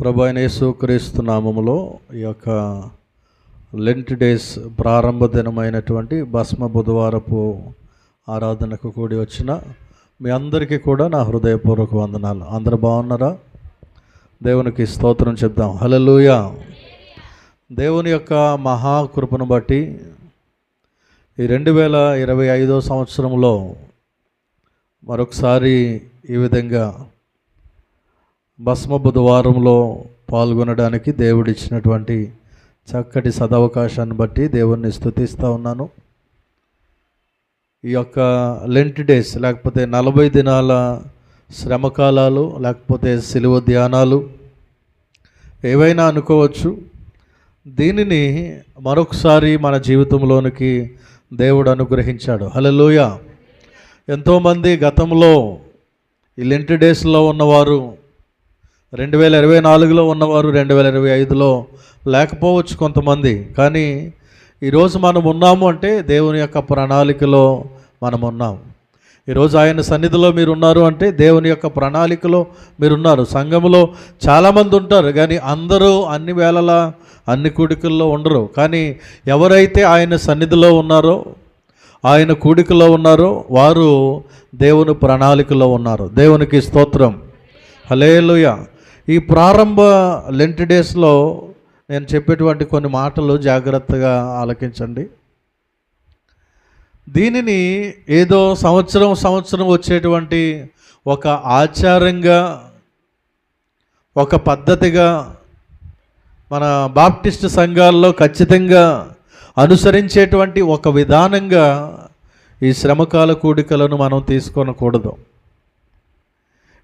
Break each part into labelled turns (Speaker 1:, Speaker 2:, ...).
Speaker 1: ప్రభు అయిన యేసుక్రీస్తు నామములో ఈ యొక్క లెంట్ డేస్ ప్రారంభ దినమైనటువంటి భస్మ బుధవారపు ఆరాధనకు కూడి వచ్చిన మీ అందరికీ కూడా నా హృదయపూర్వక వందనాలు. అందరు బాగున్నారా? దేవునికి స్తోత్రం చెప్దాం. హలలుయ దేవుని యొక్క మహాకృపను బట్టి ఈ రెండు వేల ఇరవై ఐదో సంవత్సరంలో మరొకసారి ఈ విధంగా భస్మ బుధవారంలో పాల్గొనడానికి దేవుడిచ్చినటువంటి చక్కటి సదవకాశాన్ని బట్టి దేవుణ్ణి స్తుతిస్తూ ఉన్నాను. ఈ యొక్క లెంట్ డేస్ లేకపోతే నలభై దినాల శ్రమకాలాలు లేకపోతే సిలువ ధ్యానాలు ఏవైనా అనుకోవచ్చు. దీనిని మరొకసారి మన జీవితంలోనికి దేవుడు అనుగ్రహించాడు. హలోయ ఎంతోమంది గతంలో ఈ లెంట్ డేస్లో ఉన్నవారు రెండు వేల ఇరవై నాలుగులో ఉన్నవారు రెండు వేల ఇరవై ఐదులో లేకపోవచ్చు కొంతమంది. కానీ ఈరోజు మనం ఉన్నాము అంటే దేవుని యొక్క ప్రణాళికలో మనం ఉన్నాం. ఈరోజు ఆయన సన్నిధిలో మీరు ఉన్నారు అంటే దేవుని యొక్క ప్రణాళికలో మీరున్నారు సంఘంలో చాలామంది ఉంటారు కానీ అందరూ అన్ని వేళలా అన్ని కూడికల్లో ఉండరు. కానీ ఎవరైతే ఆయన సన్నిధిలో ఉన్నారో ఆయన కూడికలో ఉన్నారో వారు దేవుని ప్రణాళికలో ఉన్నారు. దేవునికి స్తోత్రం. హలేలుయ ఈ ప్రారంభ లెంట్ డేస్లో నేను చెప్పేటువంటి కొన్ని మాటలు జాగ్రత్తగా ఆలకించండి. దీనిని ఏదో సంవత్సరం సంవత్సరం వచ్చేటువంటి ఒక ఆచారంగా ఒక పద్ధతిగా మన బాప్టిస్ట్ సంఘాల్లో ఖచ్చితంగా అనుసరించేటువంటి ఒక విధానంగా ఈ శ్రమకాల కూడికలను మనం తీసుకొనకూడదు.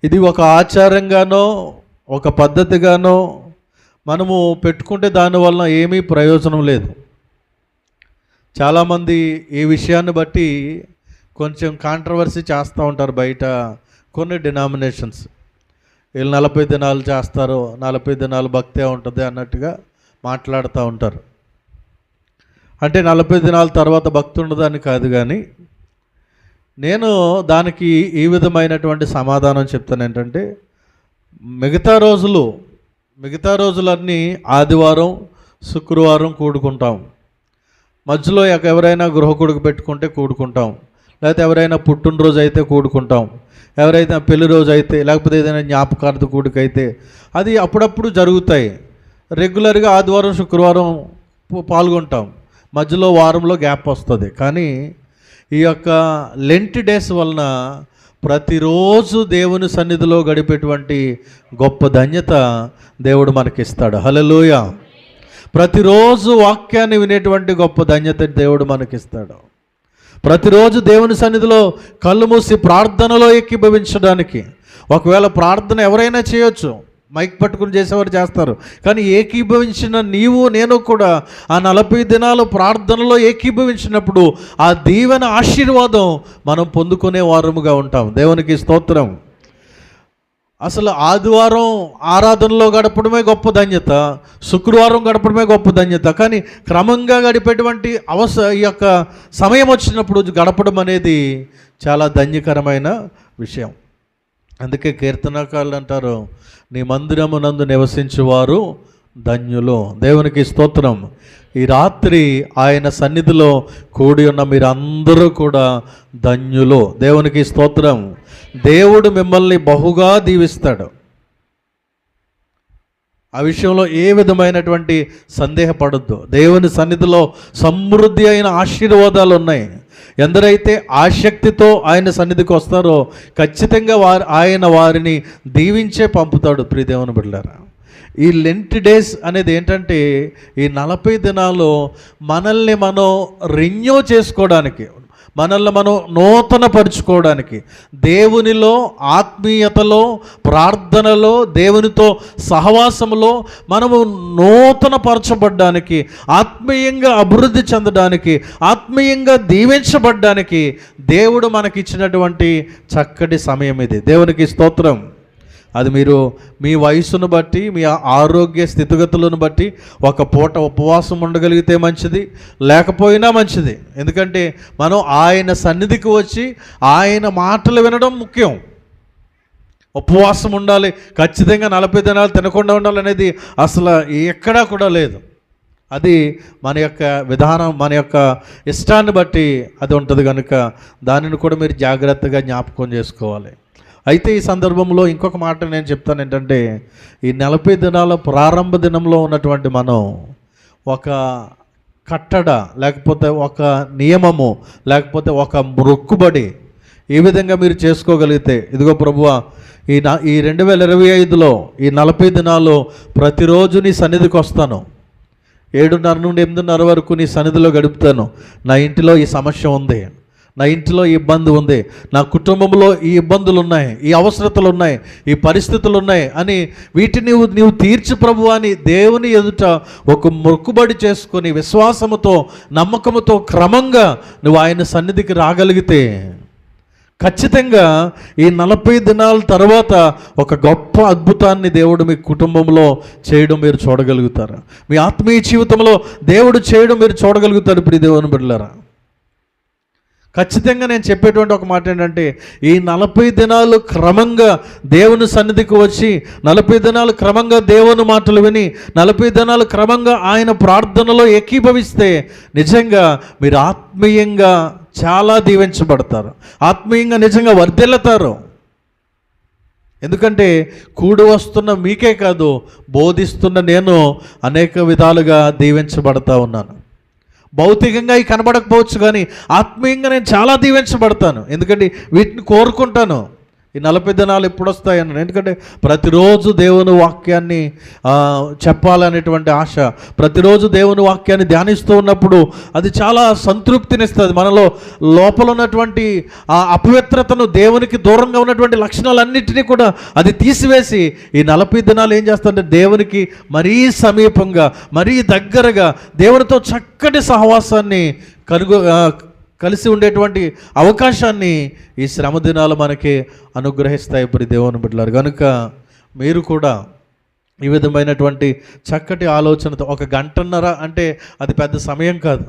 Speaker 1: ఇది ఒక ఆచారంగానో ఒక పద్ధతిగానో మనము పెట్టుకుంటే దానివల్ల ఏమీ ప్రయోజనం లేదు. చాలామంది ఈ విషయాన్ని బట్టి కొంచెం కాంట్రవర్సీ చేస్తూ ఉంటారు బయట కొన్ని డినామినేషన్స్ వీళ్ళు నలభై దినాలు చేస్తారు నలభై దినాలు భక్తే ఉంటుంది అన్నట్టుగా మాట్లాడుతూ ఉంటారు. అంటే నలభై దినాల తర్వాత భక్తి ఉండదని కాదు కానీ నేను దానికి ఈ విధమైనటువంటి సమాధానం చెప్తాను ఏంటంటే మిగతా రోజులు మిగతా రోజులన్నీ ఆదివారం శుక్రవారం కూడుకుంటాం. మధ్యలో ఎవరైనా గృహకుడుకు పెట్టుకుంటే కూడుకుంటాం. లేకపోతే ఎవరైనా పుట్టినరోజు అయితే కూడుకుంటాం. ఎవరైతే పెళ్ళి రోజు అయితే లేకపోతే ఏదైనా జ్ఞాపకార్థ కూడిక అయితే అది అప్పుడప్పుడు జరుగుతాయి. రెగ్యులర్గా ఆదివారం శుక్రవారం పాల్గొంటాం. మధ్యలో వారంలో గ్యాప్ వస్తుంది. కానీ ఈ యొక్క లెంట్ డేస్ వలన ప్రతిరోజు దేవుని సన్నిధిలో గడిపేటువంటి గొప్ప ధన్యత దేవుడు మనకిస్తాడు. హలలోయ ప్రతిరోజు వాక్యాన్ని వినేటువంటి గొప్ప ధన్యత దేవుడు మనకిస్తాడు. ప్రతిరోజు దేవుని సన్నిధిలో కళ్ళు మూసి ప్రార్థనలో ఏకీభవించడానికి ఒకవేళ ప్రార్థన ఎవరైనా చేయొచ్చు మైక్ పట్టుకుని చేసేవారు చేస్తారు. కానీ ఏకీభవించిన నీవు నేను కూడా ఆ నలభై దినాలు ప్రార్థనలో ఏకీభవించినప్పుడు ఆ దీవెన ఆశీర్వాదం మనం పొందుకునే వారముగా ఉంటాం. దేవునికి స్తోత్రం. అసలు ఆదివారం ఆరాధనలో గడపడమే గొప్ప ధన్యత శుక్రవారం గడపడమే గొప్ప ధన్యత. కానీ క్రమంగా గడిపేటువంటి అవస ఈ యొక్క సమయం వచ్చినప్పుడు గడపడం అనేది చాలా ధన్యకరమైన విషయం. అందుకే కీర్తనకారులు అంటారు నీ మందిరము నందు నివసించేవారు ధన్యులు. దేవునికి స్తోత్రం. ఈ రాత్రి ఆయన సన్నిధిలో కూడి ఉన్న మీరందరూ కూడా ధన్యులు. దేవునికి స్తోత్రం. దేవుడు మిమ్మల్ని బహుగా దీవిస్తాడు. ఆ విషయంలో ఏ విధమైనటువంటి సందేహపడద్దు. దేవుని సన్నిధిలో సమృద్ధి అయిన ఆశీర్వాదాలు ఉన్నాయి. ఎందరైతే ఆసక్తితో ఆయన సన్నిధికి వస్తారో ఖచ్చితంగా వారి ఆయన వారిని దీవించే పంపుతాడు ప్రియదేవుని బిడ్డారా ఈ లెంట్ డేస్ అనేది ఏంటంటే ఈ నలభై దినాలు మనల్ని మనం రెన్యూ చేసుకోవడానికి మనల్ని మనం నూతన పరుచుకోవడానికి దేవునిలో ఆత్మీయతలో ప్రార్థనలో దేవునితో సహవాసంలో మనము నూతన పరచబడ్డానికి ఆత్మీయంగా అభివృద్ధి చెందడానికి ఆత్మీయంగా దీవించబడ్డానికి దేవుడు మనకిచ్చినటువంటి చక్కటి సమయం ఇది. దేవునికి స్తోత్రం. అది మీరు మీ వయసును బట్టి మీ ఆరోగ్య స్థితిగతులను బట్టి ఒక పూట ఉపవాసం ఉండగలిగితే మంచిది లేకపోయినా మంచిది. ఎందుకంటే మనం ఆయన సన్నిధికి వచ్చి ఆయన మాటలు వినడం ముఖ్యం. ఉపవాసం ఉండాలి ఖచ్చితంగా నలభై దినాలు తినకుండా ఉండాలనేది అసలు ఎక్కడా కూడా లేదు. అది మన యొక్క విధానం మన యొక్క ఇష్టాన్ని బట్టి అది ఉంటుంది కనుక దానిని కూడా మీరు జాగ్రత్తగా జ్ఞాపకం చేసుకోవాలి. అయితే ఈ సందర్భంలో ఇంకొక మాట నేను చెప్తాను ఏంటంటే ఈ నలభై దినాల ప్రారంభ దినంలో ఉన్నటువంటి మనం ఒక కట్టడ లేకపోతే ఒక నియమము లేకపోతే ఒక మొక్కుబడి ఈ విధంగా మీరు చేసుకోగలిగితే ఇదిగో ప్రభువ ఈ నా ఈ రెండు వేల ఇరవై ఐదులో ఈ నలభై దినాలు ప్రతిరోజు నీ సన్నిధికి వస్తాను. ఏడున్నర నుండి ఎనిమిదిన్నర వరకు నీ సన్నిధిలో గడుపుతాను. నా ఇంటిలో ఈ సమస్య ఉంది. నా ఇంటిలో ఈ ఇబ్బంది ఉంది. నా కుటుంబంలో ఈ ఇబ్బందులు ఉన్నాయి ఈ అవసరతలు ఉన్నాయి ఈ పరిస్థితులు ఉన్నాయి అని వీటిని నీవు నీవు తీర్చి ప్రభు అని దేవుని ఎదుట ఒక మొక్కుబడి చేసుకొని విశ్వాసముతో నమ్మకముతో క్రమంగా నువ్వు ఆయన సన్నిధికి రాగలిగితే ఖచ్చితంగా ఈ నలభై దినాల తర్వాత ఒక గొప్ప అద్భుతాన్ని దేవుడు మీ కుటుంబంలో చేయడం మీరు చూడగలుగుతారు. మీ ఆత్మీయ జీవితంలో దేవుడు చేయడం మీరు చూడగలుగుతారు ఇప్పుడు దేవుని బిడ్డలారా. ఖచ్చితంగా నేను చెప్పేటువంటి ఒక మాట ఏంటంటే ఈ నలభై దినాలు క్రమంగా దేవుని సన్నిధికి వచ్చి నలభై దినాలు క్రమంగా దేవుని మాటలు విని నలభై దినాలు క్రమంగా ఆయన ప్రార్థనలో ఏకీభవిస్తే నిజంగా మీరు ఆత్మీయంగా చాలా దీవించబడతారు. ఆత్మీయంగా నిజంగా వర్ధిల్లుతారు. ఎందుకంటే కూడి వస్తున్న మీకే కాదు బోధిస్తున్న నేను అనేక విధాలుగా దీవించబడతా ఉన్నాను. భౌతికంగా ఇవి కనబడకపోవచ్చు కానీ ఆత్మీయంగా నేను చాలా దీవించబడతాను. ఎందుకంటే వీటిని కోరుకుంటాను. ఈ నలభై దినాలు ఎప్పుడు వస్తాయని ఎందుకంటే ప్రతిరోజు దేవుని వాక్యాన్ని చెప్పాలనేటువంటి ఆశ. ప్రతిరోజు దేవుని వాక్యాన్ని ధ్యానిస్తూ ఉన్నప్పుడు అది చాలా సంతృప్తినిస్తుంది. మనలో లోపల ఉన్నటువంటి ఆ అపవిత్రతను దేవునికి దూరంగా ఉన్నటువంటి లక్షణాలన్నింటినీ కూడా అది తీసివేసి ఈ నలభై దినాలు ఏం చేస్తుంటే దేవునికి మరీ సమీపంగా మరీ దగ్గరగా దేవునితో చక్కటి సహవాసాన్ని కనుగో కలిసి ఉండేటువంటి అవకాశాన్ని ఈ శ్రమ దినాలు మనకి అనుగ్రహిస్తాయి ఇప్పుడు దేవుని బిడ్డలారు. కనుక మీరు కూడా ఈ విధమైనటువంటి చక్కటి ఆలోచనతో ఒక గంటన్నర అంటే అది పెద్ద సమయం కాదు.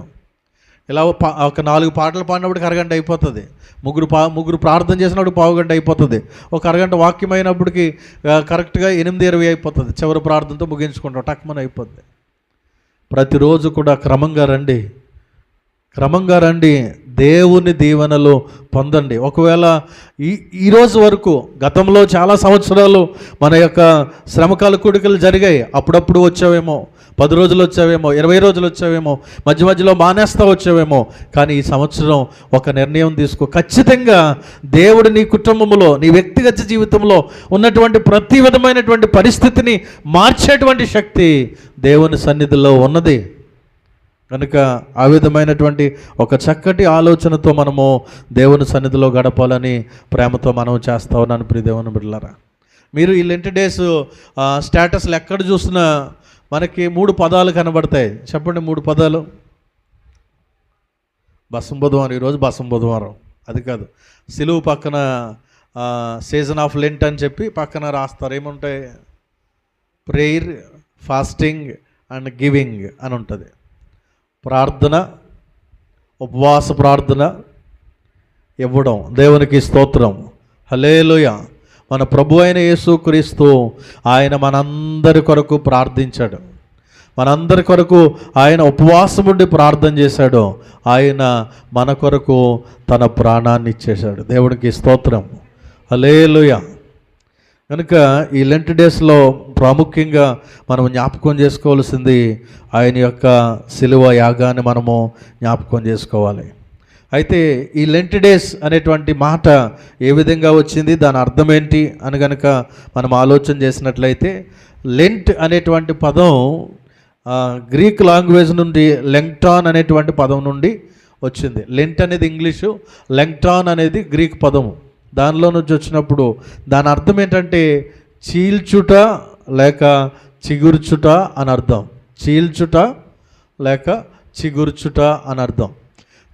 Speaker 1: ఇలా పా- ఒక నాలుగు పాటలు పాడినప్పటికి అరగంట అయిపోతుంది. ముగ్గురు పా ముగ్గురు ప్రార్థన చేసినప్పుడు పావు గంట అయిపోతుంది. ఒక అరగంట వాక్యం అయినప్పటికీ కరెక్ట్గా ఎనిమిది ఇరవై అయిపోతుంది. చివరి ప్రార్థనతో ముగించుకుంటాం. టక్మన్ అయిపోతుంది ప్రతిరోజు కూడా క్రమంగా రండి. క్రమంగా రండి. దేవుని దీవెనలు పొందండి. ఒకవేళ ఈ ఈరోజు వరకు గతంలో చాలా సంవత్సరాలు మన యొక్క శ్రమకాల కూడికలు జరిగాయి. అప్పుడప్పుడు వచ్చావేమో పది రోజులు వచ్చావేమో ఇరవై రోజులు వచ్చావేమో మధ్య మధ్యలో మానేస్తా వచ్చావేమో. కానీ ఈ సంవత్సరం ఒక నిర్ణయం తీసుకో. ఖచ్చితంగా దేవుడు నీ కుటుంబంలో నీ వ్యక్తిగత జీవితంలో ఉన్నటువంటి ప్రతి విధమైనటువంటి పరిస్థితిని మార్చేటువంటి శక్తి దేవుని సన్నిధిలో ఉన్నది. కనుక ఆ విధమైనటువంటి ఒక చక్కటి ఆలోచనతో మనము దేవుని సన్నిధిలో గడపాలని ప్రేమతో మనం చేస్తా ఉన్నాను ప్రియ దేవుని బిడ్డలారా. మీరు ఈ లెంట్ డేస్ స్టేటస్లు ఎక్కడ చూసినా మనకి మూడు పదాలు కనబడతాయి. చెప్పండి మూడు పదాలు. బసం బుధవారం ఈరోజు బసం బుధవారం. అది కాదు. సిలువు పక్కన సీజన్ ఆఫ్ లెంట్ అని చెప్పి పక్కన రాస్తారు. ఏముంటాయి? ప్రేయర్ ఫాస్టింగ్ అండ్ గివింగ్ అని ఉంటుంది. ప్రార్థన ఉపవాస ప్రార్థన ఇవ్వడం. దేవునికి స్తోత్రం. హలేలుయ మన ప్రభు అయిన యేసుక్రీస్తు ఆయన మనందరి కొరకు ప్రార్థించాడు. మనందరి కొరకు ఆయన ఉపవాసం ఉండి ప్రార్థన చేశాడు. ఆయన మన కొరకు తన ప్రాణాన్ని ఇచ్చేశాడు. దేవునికి స్తోత్రం. హలేలుయ కనుక ఈ లెంట్ డేస్లో ప్రాముఖ్యంగా మనం జ్ఞాపకం చేసుకోవాల్సింది ఆయన యొక్క శిలువ యాగాన్ని మనము జ్ఞాపకం చేసుకోవాలి. అయితే ఈ లెంట్ డేస్ అనేటువంటి మాట ఏ విధంగా వచ్చింది? దాని అర్థం ఏంటి? అని కనుక మనం ఆలోచన చేసినట్లయితే లెంట్ అనేటువంటి పదం గ్రీక్ లాంగ్వేజ్ నుండి లెంగ్టాన్ అనేటువంటి పదం నుండి వచ్చింది. లెంట్ అనేది ఇంగ్లీషు లెంగ్టాన్ అనేది గ్రీక్ పదము. దానిలో నుంచి వచ్చినప్పుడు దాని అర్థం ఏంటంటే చీల్చుట లేక చిగుర్చుట అని అర్థం. చీల్చుట లేక చిగుర్చుట అని అర్థం.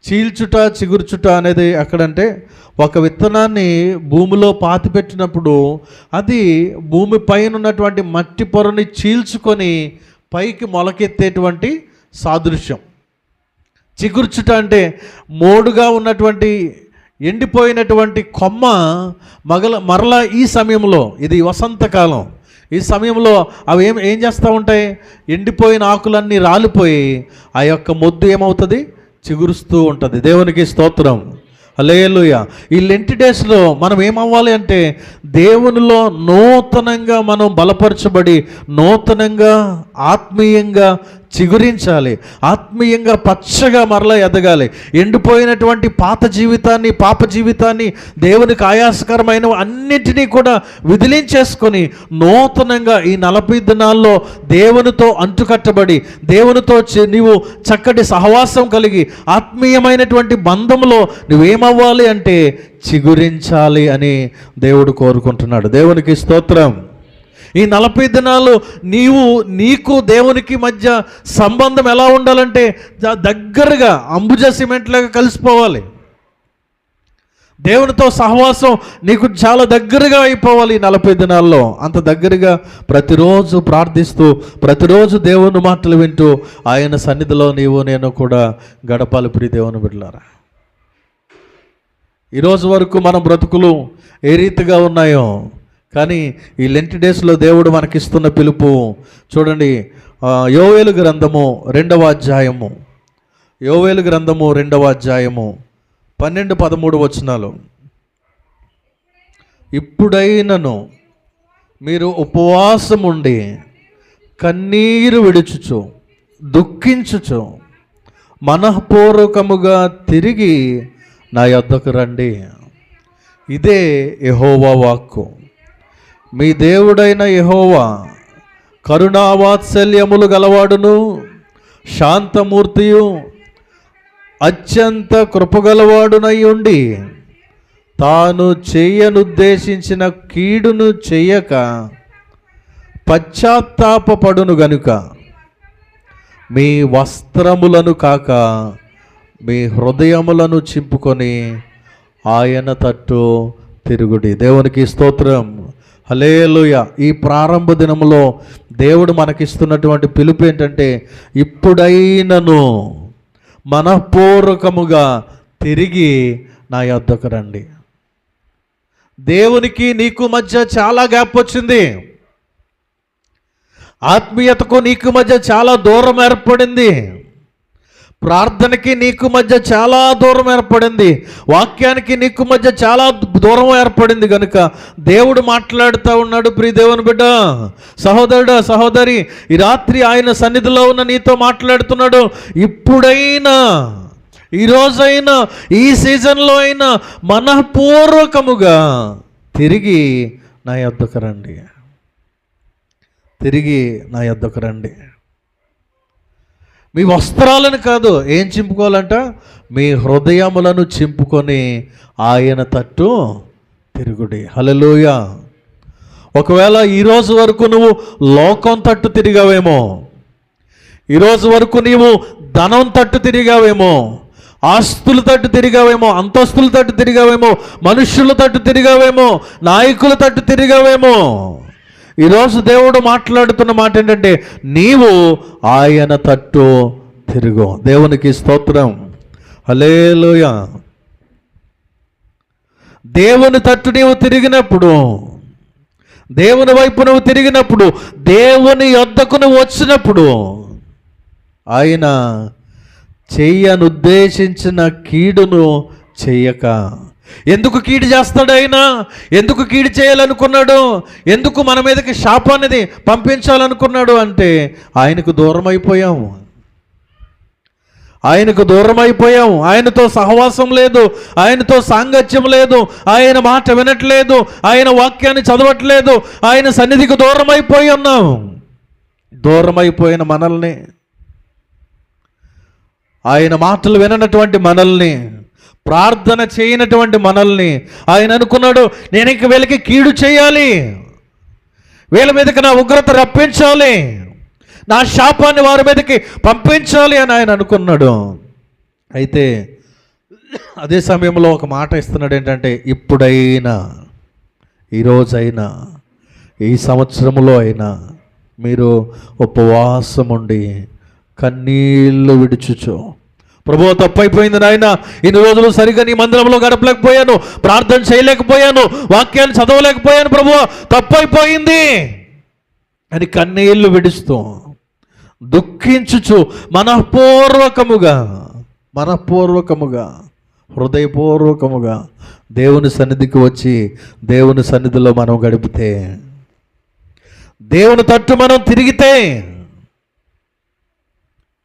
Speaker 1: చీల్చుట చిగుర్చుట అనేది ఎక్కడంటే ఒక విత్తనాన్ని భూమిలో పాతిపెట్టినప్పుడు అది భూమి పైన ఉన్నటువంటి మట్టి పొరని చీల్చుకొని పైకి మొలకెత్తేటువంటి సాదృశ్యం. చిగుర్చుట అంటే మోడుగా ఉన్నటువంటి ఎండిపోయినటువంటి కొమ్మ మగల మరలా ఈ సమయంలో ఇది వసంతకాలం. ఈ సమయంలో అవి ఏం ఏం చేస్తూ ఉంటాయి? ఎండిపోయిన ఆకులన్నీ రాలిపోయి ఆ యొక్క మొద్దు ఏమవుతుంది? చిగురుస్తూ ఉంటుంది. దేవునికి స్తోత్రం. హలేలుయ ఈ లెంటి డేస్లో మనం ఏమవ్వాలి అంటే దేవునిలో నూతనంగా మనం బలపరచబడి నూతనంగా ఆత్మీయంగా చిగురించాలి. ఆత్మీయంగా పచ్చగా మరలా ఎదగాలి. ఎండిపోయినటువంటి పాత జీవితాన్ని పాప జీవితాన్ని దేవునికి ఆయాసకరమైన అన్నిటినీ కూడా విదిలించేసుకొని నూతనంగా ఈ నలభై దినాల్లో దేవునితో అంటుకట్టబడి దేవునితో నీవు చక్కటి సహవాసం కలిగి ఆత్మీయమైనటువంటి బంధంలో నువ్వేమవ్వాలి అంటే చిగురించాలి అని దేవుడు కోరుకుంటున్నాడు. దేవునికి స్తోత్రం. ఈ నలభై దినాలు నీవు నీకు దేవునికి మధ్య సంబంధం ఎలా ఉండాలంటే దగ్గరగా అంబుజ సిమెంట్ లాగా కలిసిపోవాలి. దేవునితో సహవాసం నీకు చాలా దగ్గరగా అయిపోవాలి ఈ నలభై దినాల్లో. అంత దగ్గరగా ప్రతిరోజు ప్రార్థిస్తూ ప్రతిరోజు దేవుని మాటలు వింటూ ఆయన సన్నిధిలో నీవు నేను కూడా గడపాలి ప్రియ దేవుని బిడ్డలారా. ఈరోజు వరకు మన బ్రతుకులు ఏ రీతిగా ఉన్నాయో కానీ ఈ లెంటి డేస్లో దేవుడు మనకిస్తున్న పిలుపు చూడండి యోవేలు గ్రంథము రెండవ అధ్యాయము. యోవేలు గ్రంథము రెండవ అధ్యాయము పన్నెండు పదమూడు వచనాలు. ఇప్పుడైనను మీరు ఉపవాసం ఉండి కన్నీరు విడుచుచు దుఃఖించుచు మనఃపూర్వకముగా తిరిగి నా యొద్దకు రండి. ఇదే యహోవా వాక్కు. మీ దేవుడైన యహోవా కరుణావాత్సల్యములు గలవాడును శాంతమూర్తియు అత్యంత కృపగలవాడునై ఉండి తాను చేయనుద్దేశించిన కీడును చేయక పశ్చాత్తాపపడును గనుక. మీ వస్త్రములను కాక మీ హృదయములను చింపుకొని ఆయన తట్టు తిరుగుడి. దేవునికి స్తోత్రం. హలేలుయ ఈ ప్రారంభ దినములో దేవుడు మనకిస్తున్నటువంటి పిలుపు ఏంటంటే ఇప్పుడైనను మనఃపూర్వకముగా తిరిగి నా యొద్దకు రండి. దేవునికి నీకు మధ్య చాలా గ్యాప్ వచ్చింది. ఆత్మీయతకు నీకు మధ్య చాలా దూరం ఏర్పడింది. ప్రార్థనకి నీకు మధ్య చాలా దూరం ఏర్పడింది. వాక్యానికి నీకు మధ్య చాలా దూరం ఏర్పడింది కనుక దేవుడు మాట్లాడుతూ ఉన్నాడు ప్రియ దేవుని బిడ్డ. సహోదరుడు సహోదరి ఈ రాత్రి ఆయన సన్నిధిలో ఉన్న నీతో మాట్లాడుతున్నాడు. ఇప్పుడైనా ఈరోజైనా ఈ సీజన్లో అయినా మనఃపూర్వకముగా తిరిగి నా యొద్దకు రండి. తిరిగి నా యొద్దకు రండి. మీ వస్త్రాలను కాదు. ఏం చింపుకోవాలంట? మీ హృదయములను చింపుకొని ఆయన తట్టు తిరుగుడి. హలలోయ ఒకవేళ ఈరోజు వరకు నువ్వు లోకం తట్టు తిరిగావేమో ఈరోజు వరకు నీవు ధనం తట్టు తిరిగావేమో ఆస్తులు తట్టు తిరిగావేమో అంతస్తుల తట్టు తిరిగావేమో మనుషుల తట్టు తిరిగావేమో నాయకుల తట్టు తిరిగావేమో ఈరోజు దేవుడు మాట్లాడుతున్న మాట ఏంటంటే నీవు ఆయన తట్టు తిరుగు. దేవునికి స్తోత్రం. హలేలుయ దేవుని తట్టు నీవు తిరిగినప్పుడు దేవుని వైపు నువ్వు తిరిగినప్పుడు దేవుని యొద్దకు నువ్వు వచ్చినప్పుడు ఆయన చెయ్యనుద్దేశించిన కీడును చెయ్యక. ఎందుకు కీడు చేస్తాడు ఆయన? ఎందుకు కీడు చేయాలనుకున్నాడు? ఎందుకు మన మీదకి శాపాన్ని పంపించాలనుకున్నాడు అంటే ఆయనకు దూరం అయిపోయాము ఆయనకు దూరం అయిపోయాం ఆయనతో సహవాసం లేదు. ఆయనతో సాంగత్యం లేదు. ఆయన మాట వినట్లేదు. ఆయన వాక్యాన్ని చదవట్లేదు. ఆయన సన్నిధికి దూరం అయిపోయి ఉన్నాం. దూరం అయిపోయిన మనల్ని. ఆయన మాటలు విననటువంటి మనల్ని ప్రార్థన చేయనటువంటి మనల్ని. ఆయన అనుకున్నాడు నేను ఇంక వీళ్ళకి కీడు చేయాలి. వీళ్ళ మీదకి నా ఉగ్రత రప్పించాలి. నా శాపాన్ని వారి మీదకి పంపించాలి అని ఆయన అనుకున్నాడు. అయితే అదే సమయంలో ఒక మాట ఇస్తున్నాడు ఏంటంటే ఇప్పుడైనా ఈరోజైనా ఈ సంవత్సరంలో అయినా మీరు ఉపవాసం ఉండి కన్నీళ్ళు విడుచుచో ప్రభు తప్పైపోయింది నాయన. ఇన్ని రోజులు సరిగా నీ మందిరంలో గడపలేకపోయాను ప్రార్థన చేయలేకపోయాను వాక్యాన్ని చదవలేకపోయాను ప్రభు తప్పైపోయింది. అని కన్నీళ్ళు విడుస్తూ దుఃఖించుచు మనఃపూర్వకముగా మనఃపూర్వకముగా హృదయపూర్వకముగా దేవుని సన్నిధికి వచ్చి దేవుని సన్నిధిలో మనం గడిపితే దేవుని తట్టు మనం తిరిగితే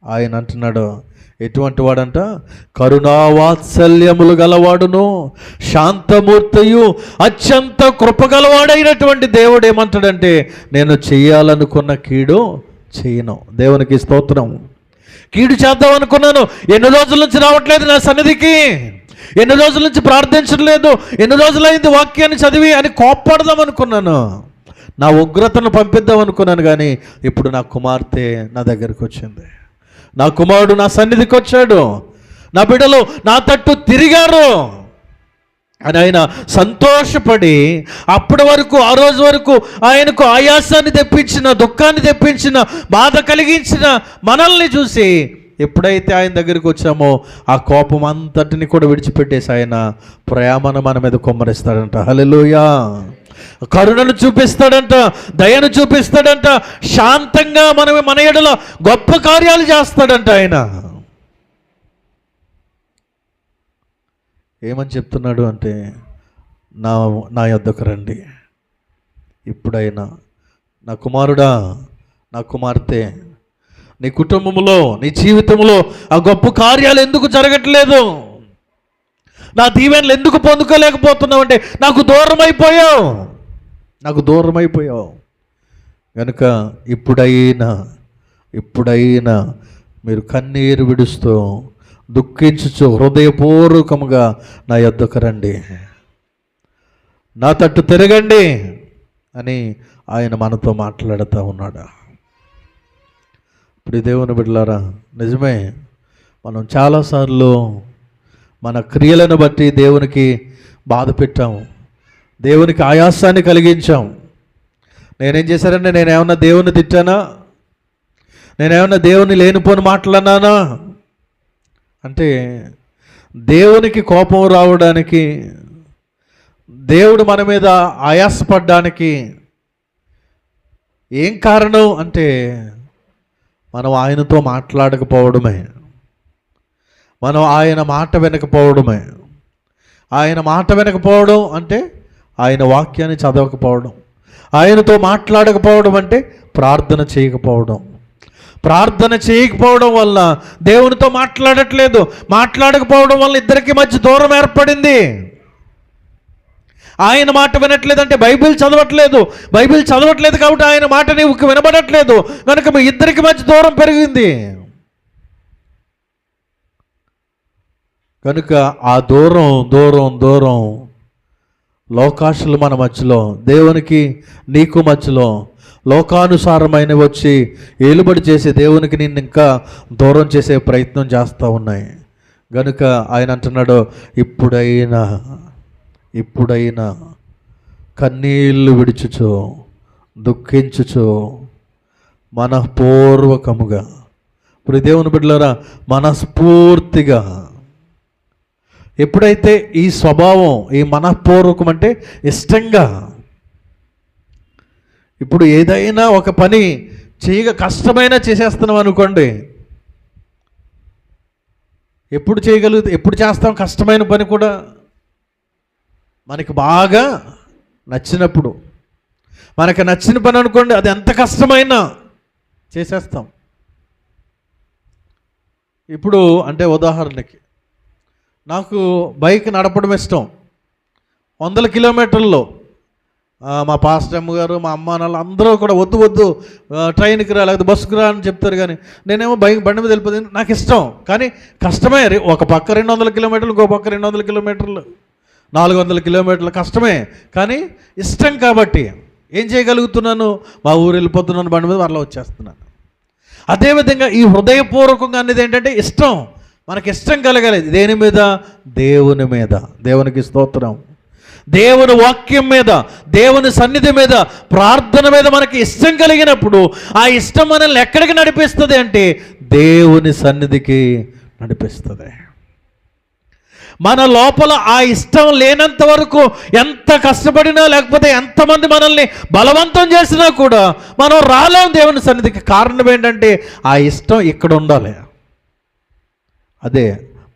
Speaker 1: ఆయన అంటున్నాడు ఎటువంటి వాడంట? కరుణావాత్సల్యములు గలవాడును శాంతమూర్తయు అత్యంత కృపగలవాడైనటువంటి దేవుడు ఏమంటాడంటే నేను చేయాలనుకున్న కీడు చేయను. దేవునికి స్తోత్రం. కీడు చేద్దాం అనుకున్నాను. ఎన్ని రోజుల నుంచి రావట్లేదు నా సన్నిధికి? ఎన్ని రోజుల నుంచి ప్రార్థించట్లేదు ఎన్ని రోజులైంది వాక్యాన్ని చదివి అని కోప్పడదాం అనుకున్నాను. నా ఉగ్రతను పంపిద్దాం అనుకున్నాను కానీ ఇప్పుడు నా కుమార్తె నా దగ్గరికి వచ్చింది. నా కుమారుడు నా సన్నిధికి వచ్చాడు. నా బిడ్డలు నా తట్టు తిరిగారు. అని ఆయన సంతోషపడి అప్పటి వరకు ఆ రోజు వరకు ఆయనకు ఆయాసాన్ని తెప్పించిన దుఃఖాన్ని తెప్పించిన బాధ కలిగించిన మనల్ని చూసి ఎప్పుడైతే ఆయన దగ్గరికి వచ్చామో ఆ కోపం అంతటిని కూడా విడిచిపెట్టేసి ఆయన ప్రేమను మన మీద కుమ్మరిస్తాడంట. హల్లెలూయా. కరుణను చూపిస్తాడంట దయను చూపిస్తాడంట శాంతంగా మనమే మన ఎడలో గొప్ప కార్యాలు చేస్తాడంట ఆయన. ఏమని చెప్తున్నాడు అంటే నా నా యొద్దకు రండి. ఇప్పుడైనా నా కుమారుడా నా కుమార్తె నీ కుటుంబంలో నీ జీవితంలో ఆ గొప్ప కార్యాలు ఎందుకు జరగట్లేదు? నా దీవెనలు ఎందుకు పొందుకోలేకపోతున్నావు అంటే నాకు దూరం అయిపోయావు నాకు దూరం అయిపోయావు కనుక ఇప్పుడైనా ఇప్పుడైనా మీరు కన్నీరు విడుస్తూ దుఃఖించుచు హృదయపూర్వకముగా నా యొద్దకు రండి. నా తట్టు తిరగండి అని ఆయన మనతో మాట్లాడుతూ ఉన్నాడు. ఇప్పుడు దేవుని బిడ్డలారా నిజమే మనం చాలాసార్లు మన క్రియలను బట్టి దేవునికి బాధ పెట్టాము. దేవునికి ఆయాసాన్ని కలిగించాం నేనేం చేశానంటే నేనేమన్నా దేవుని తిట్టానా? నేనేమన్నా దేవుని లేనిపోని మాట్లాడినానా అంటే దేవునికి కోపం రావడానికి దేవుడు మన మీద ఆయాసపడ్డానికి ఏం కారణం? అంటే మనం ఆయనతో మాట్లాడకపోవడమే. మనం ఆయన మాట వినకపోవడమే ఆయన మాట వినకపోవడం అంటే ఆయన వాక్యాన్ని చదవకపోవడం. ఆయనతో మాట్లాడకపోవడం అంటే ప్రార్థన చేయకపోవడం. ప్రార్థన చేయకపోవడం వల్ల దేవునితో మాట్లాడట్లేదు. మాట్లాడకపోవడం వల్ల ఇద్దరికి మధ్య దూరం ఏర్పడింది. ఆయన మాట వినట్లేదంటే బైబిల్ చదవట్లేదు. బైబిల్ చదవట్లేదు కాబట్టి ఆయన మాట నీకు వినబడట్లేదు. కనుక మీ ఇద్దరికి మధ్య దూరం పెరిగింది. కనుక ఆ దూరం దూరం దూరం లోకాశులు మన మధ్యలో దేవునికి నీకు మధ్యలో లోకానుసారమైన వచ్చి ఏలుబడి చేసే దేవునికి నిన్ను ఇంకా దూరం చేసే ప్రయత్నం చేస్తూ ఉన్నాయి. గనుక ఆయన అంటున్నాడు ఇప్పుడైనా ఇప్పుడైనా కన్నీళ్ళు విడిచుచు దుఃఖించుచు మనఃపూర్వకముగా. ఇప్పుడు దేవుని బిడ్డలారా మనస్ఫూర్తిగా ఎప్పుడైతే ఈ స్వభావం ఈ మనఃపూర్వకం అంటే ఇష్టంగా ఇప్పుడు ఏదైనా ఒక పని చేయగ కష్టమైనా చేసేస్తున్నాం అనుకోండి. ఎప్పుడు చేయగలుగుతా ఎప్పుడు చేస్తాం కష్టమైన పని కూడా? మనకి బాగా నచ్చినప్పుడు. మనకు నచ్చిన పని అనుకోండి అది ఎంత కష్టమైనా చేసేస్తాం. ఇప్పుడు అంటే ఉదాహరణకి నాకు బైక్ నడపడం ఇష్టం. వందల కిలోమీటర్లో. మా పాస్టర్ అమ్మ గారు మా అమ్మ నాన్న అందరూ కూడా వద్దు వద్దు ట్రైన్కి రా లేకపోతే బస్సుకు రా అని చెప్తారు కానీ నేనేమో బైక్ బండి మీద వెళ్ళిపోతుంది నాకు ఇష్టం. కానీ కష్టమే. ఒక పక్క రెండు వందల కిలోమీటర్లు ఇంకో పక్క రెండు వందల కిలోమీటర్లు. నాలుగు వందల కిలోమీటర్లు కష్టమే. కానీ ఇష్టం కాబట్టి ఏం చేయగలుగుతున్నాను? మా ఊరు వెళ్ళిపోతున్నాను బండి మీద మరలా వచ్చేస్తున్నాను. అదేవిధంగా ఈ హృదయపూర్వకంగా అనేది ఏంటంటే ఇష్టం. మనకి ఇష్టం కలగలేదు. దేని మీద? దేవుని మీద. దేవునికి స్తోత్రం. దేవుని వాక్యం మీద దేవుని సన్నిధి మీద ప్రార్థన మీద మనకి ఇష్టం కలిగినప్పుడు ఆ ఇష్టం మనల్ని ఎక్కడికి నడిపిస్తుంది అంటే దేవుని సన్నిధికి నడిపిస్తుంది. మన లోపల ఆ ఇష్టం లేనంత వరకు ఎంత కష్టపడినా లేకపోతే ఎంతమంది మనల్ని బలవంతం చేసినా కూడా మనం రాలేం దేవుని సన్నిధికి. కారణం ఏంటంటే ఆ ఇష్టం ఇక్కడ ఉండాలి. అదే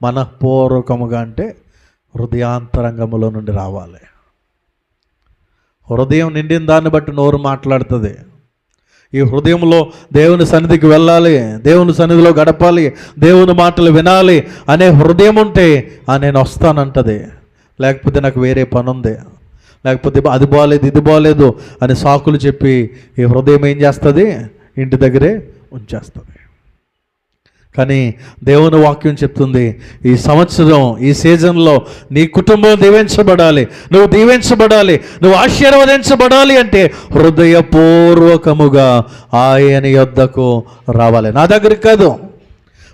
Speaker 1: మనపూర్వకముగా అంటే హృదయాంతరంగములో నుండి రావాలి. హృదయం నిండిన దాన్ని బట్టి నోరు మాట్లాడుతుంది. ఈ హృదయంలో దేవుని సన్నిధికి వెళ్ళాలి దేవుని సన్నిధిలో గడపాలి దేవుని మాటలు వినాలి అనే హృదయం ఉంటే ఆ నేను వస్తానంటది. లేకపోతే నాకు వేరే పని ఉంది లేకపోతే అది బాగాలేదు ఇది బాగాలేదు అని సాకులు చెప్పి ఈ హృదయం ఏం చేస్తుంది? ఇంటి దగ్గరే ఉంచేస్తుంది. కానీ దేవుని వాక్యం చెప్తుంది ఈ సంవత్సరం ఈ సీజన్లో నీ కుటుంబం దీవించబడాలి. నువ్వు దీవించబడాలి. నువ్వు ఆశీర్వదించబడాలి అంటే హృదయపూర్వకముగా ఆయన యొద్దకు రావాలి. నా దగ్గరికి కాదు.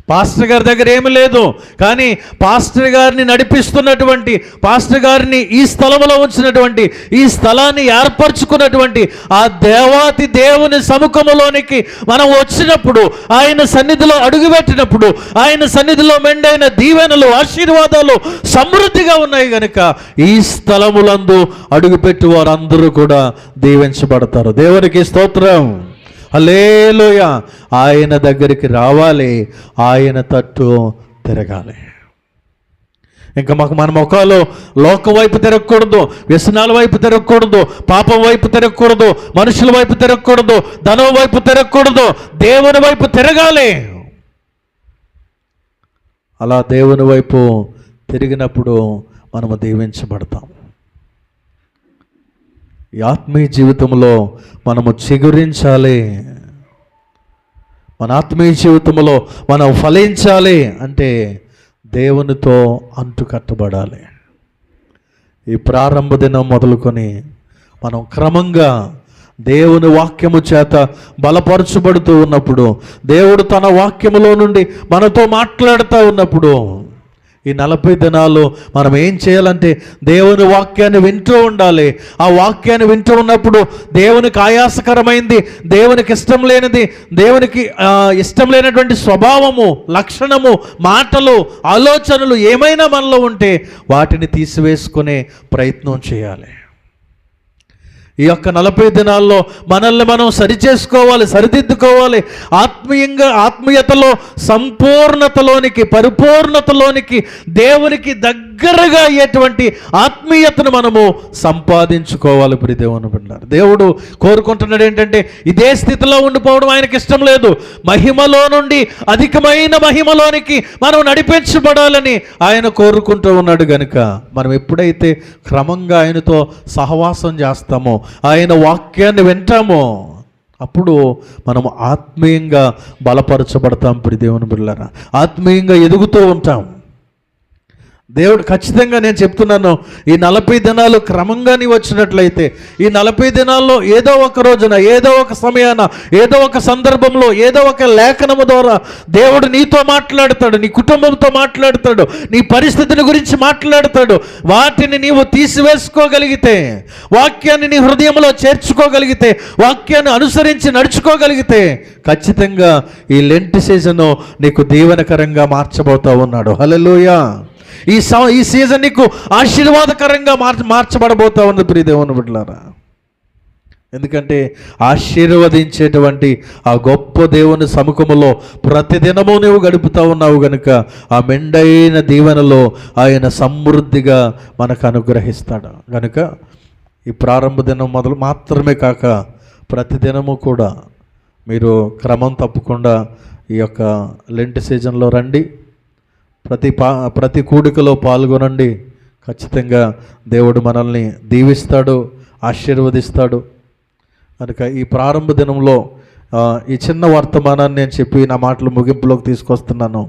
Speaker 1: పాస్టర్ గారి దగ్గర ఏమి లేదు. కానీ పాస్టర్ గారిని నడిపిస్తున్నటువంటి పాస్టర్ గారిని ఈ స్థలంలో ఉంచినటువంటి ఈ స్థలాన్ని ఏర్పరచుకున్నటువంటి ఆ దేవాతి దేవుని సముఖములోనికి మనం వచ్చినప్పుడు ఆయన సన్నిధిలో అడుగుపెట్టినప్పుడు ఆయన సన్నిధిలో మెండైన దీవెనలు ఆశీర్వాదాలు సమృద్ధిగా ఉన్నాయి కనుక ఈ స్థలములందు అడుగుపెట్టి వారందరూ కూడా దీవించబడతారు. దేవునికి స్తోత్రం. హలేలోయ ఆయన దగ్గరికి రావాలి. ఆయన తట్టు తిరగాలి. ఇంకా మాకు మన ముఖాలు లోక వైపు తిరగకూడదు వ్యసనాల వైపు తిరగకూడదు పాపం వైపు తిరగకూడదు మనుషుల వైపు తిరగకూడదు ధనం వైపు తిరగకూడదు దేవుని వైపు తిరగాలి. అలా దేవుని వైపు తిరిగినప్పుడు మనము దీవించబడతాం. ఈ ఆత్మీయ జీవితంలో మనము చిగురించాలి. మన ఆత్మీయ జీవితంలో మనం ఫలించాలి అంటే దేవునితో అంటు కట్టబడాలి ఈ ప్రారంభ దినం మొదలుకొని మనం క్రమంగా దేవుని వాక్యము చేత బలపరచబడుతూ ఉన్నప్పుడు దేవుడు తన వాక్యములో నుండి మనతో మాట్లాడుతూ ఉన్నప్పుడు ఈ నలభై దినాలు మనం ఏం చేయాలంటే దేవుని వాక్యాన్ని వింటూ ఉండాలి. ఆ వాక్యాన్ని వింటూ ఉన్నప్పుడు దేవునికి ఆయాసకరమైంది దేవునికి ఇష్టం లేనిది దేవునికి ఇష్టం లేనటువంటి స్వభావము లక్షణము మాటలు ఆలోచనలు ఏమైనా మనలో ఉంటే వాటిని తీసివేసుకునే ప్రయత్నం చేయాలి. ఈ యొక్క నలభై దినాల్లో మనల్ని మనం సరిచేసుకోవాలి సరిదిద్దుకోవాలి. ఆత్మీయంగా ఆత్మీయతలో సంపూర్ణతలోనికి పరిపూర్ణతలోనికి దేవునికి దగ్గరగా అయ్యేటువంటి ఆత్మీయతను మనము సంపాదించుకోవాలి ప్రి దేవుని బిడ్డారు. దేవుడు కోరుకుంటున్నాడు ఏంటంటే ఇదే స్థితిలో ఉండిపోవడం ఆయనకి ఇష్టం లేదు. మహిమలో నుండి అధికమైన మహిమలోనికి మనం నడిపించబడాలని ఆయన కోరుకుంటూ ఉన్నాడు గనుక మనం ఎప్పుడైతే క్రమంగా ఆయనతో సహవాసం చేస్తామో ఆయన వాక్యాన్ని వింటామో అప్పుడు మనము ఆత్మీయంగా బలపరచబడతాం ప్రిదేవుని బిళ్ళరా ఆత్మీయంగా ఎదుగుతూ ఉంటాం. దేవుడు ఖచ్చితంగా నేను చెప్తున్నాను ఈ నలభై దినాలు క్రమంగా నీ వచ్చినట్లయితే ఈ నలభై దినాల్లో ఏదో ఒక రోజున ఏదో ఒక సమయాన ఏదో ఒక సందర్భంలో ఏదో ఒక లేఖనము ద్వారా దేవుడు నీతో మాట్లాడతాడు నీ కుటుంబంతో మాట్లాడతాడు నీ పరిస్థితిని గురించి మాట్లాడతాడు. వాటిని నీవు తీసివేసుకోగలిగితే వాక్యాన్ని నీ హృదయంలో చేర్చుకోగలిగితే వాక్యాన్ని అనుసరించి నడుచుకోగలిగితే ఖచ్చితంగా ఈ లెంట్ సీజను నీకు దీవెనకరంగా మార్చబోతా ఉన్నాడు. హల్లెలూయా. ఈ స ఈ సీజన్ నీకు ఆశీర్వాదకరంగా మార్చ మార్చబడబోతా ఉంది ప్రియదేవుని బిడ్డలారా. ఎందుకంటే ఆశీర్వదించేటువంటి ఆ గొప్ప దేవుని సముఖములో ప్రతిదినము నువ్వు గడుపుతా ఉన్నావు గనుక ఆ మెండైన దీవెనలో ఆయన సమృద్ధిగా మనకు అనుగ్రహిస్తాడు. గనుక ఈ ప్రారంభ దినం మొదలు మాత్రమే కాక ప్రతిదినము కూడా మీరు క్రమం తప్పకుండా ఈ యొక్క లెంట్ సీజన్లో రండి. ప్రతి పా ప్రతి కూడికలో పాల్గొనండి. ఖచ్చితంగా దేవుడు మనల్ని దీవిస్తాడు ఆశీర్వదిస్తాడు. కనుక ఈ ప్రారంభ దినంలో ఈ చిన్న వర్తమానాన్ని నేను చెప్పి నా మాటలు ముగింపులోకి తీసుకొస్తున్నాను.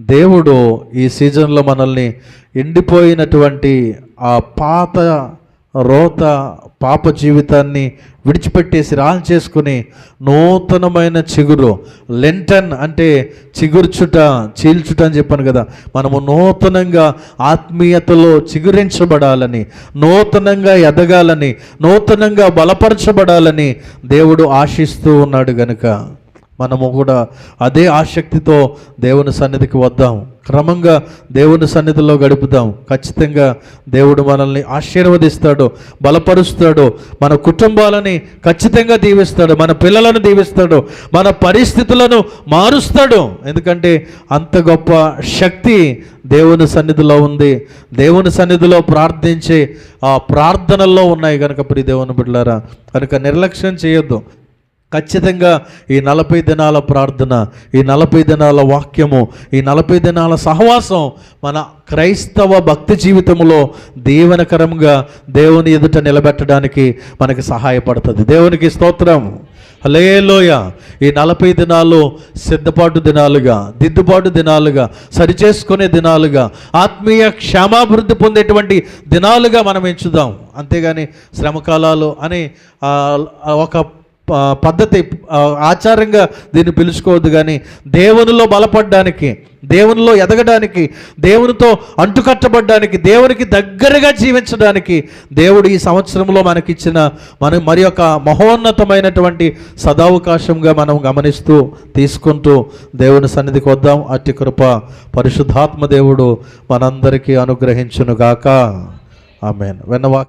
Speaker 1: దేవుడు ఈ సీజన్లో మనల్ని ఎండిపోయినటువంటి ఆ పాత రోత పాప జీవితాన్ని విడిచిపెట్టేసి రాన్ చేసుకుని నూతనమైన చిగురు లెంటన్ అంటే చిగుర్చుట చీల్చుట అని చెప్పాను కదా మనము నూతనంగా ఆత్మీయతలో చిగురించబడాలని నూతనంగా ఎదగాలని నూతనంగా బలపరచబడాలని దేవుడు ఆశిస్తూ ఉన్నాడు గనుక మనము కూడా అదే ఆసక్తితో దేవుని సన్నిధికి వద్దాం. క్రమంగా దేవుని సన్నిధిలో గడుపుదాం ఖచ్చితంగా దేవుడు మనల్ని ఆశీర్వదిస్తాడు బలపరుస్తాడు మన కుటుంబాలని ఖచ్చితంగా దీవిస్తాడు మన పిల్లలను దీవిస్తాడు మన పరిస్థితులను మారుస్తాడు. ఎందుకంటే అంత గొప్ప శక్తి దేవుని సన్నిధిలో ఉంది. దేవుని సన్నిధిలో ప్రార్థించే ఆ ప్రార్థనల్లో ఉన్నాయి కనుక ప్రియ దేవుని బిడ్డలారా. కనుక నిర్లక్ష్యం చేయొద్దు. ఖచ్చితంగా ఈ నలభై దినాల ప్రార్థన ఈ నలభై దినాల వాక్యము ఈ నలభై దినాల సహవాసం మన క్రైస్తవ భక్తి జీవితంలో దీవెనకరంగా దేవుని ఎదుట నిలబెట్టడానికి మనకి సహాయపడుతుంది. దేవునికి స్తోత్రం. హలేలోయ ఈ నలభై దినాలు సిద్ధపాటు దినాలుగా దిద్దుబాటు దినాలుగా సరిచేసుకునే దినాలుగా ఆత్మీయ క్షేమాభివృద్ధి పొందేటువంటి దినాలుగా మనం ఎంచుదాం. అంతేగాని శ్రమకాలాలు అని ఒక పద్ధతి ఆచారంగా దీన్ని పిలుచుకోవద్దు కానీ దేవునిలో బలపడడానికి దేవునిలో ఎదగడానికి దేవునితో అంటుకట్టబడ్డానికి దేవునికి దగ్గరగా జీవించడానికి దేవుడు ఈ సంవత్సరంలో మనకిచ్చిన మన మరి యొక్క మహోన్నతమైనటువంటి సదావకాశంగా మనం గమనిస్తూ తీసుకుంటూ దేవుని సన్నిధికి వద్దాం. అట్టి కృప పరిశుద్ధాత్మ దేవుడు మనందరికీ అనుగ్రహించునుగాక. ఆమెన్. వెన్నవా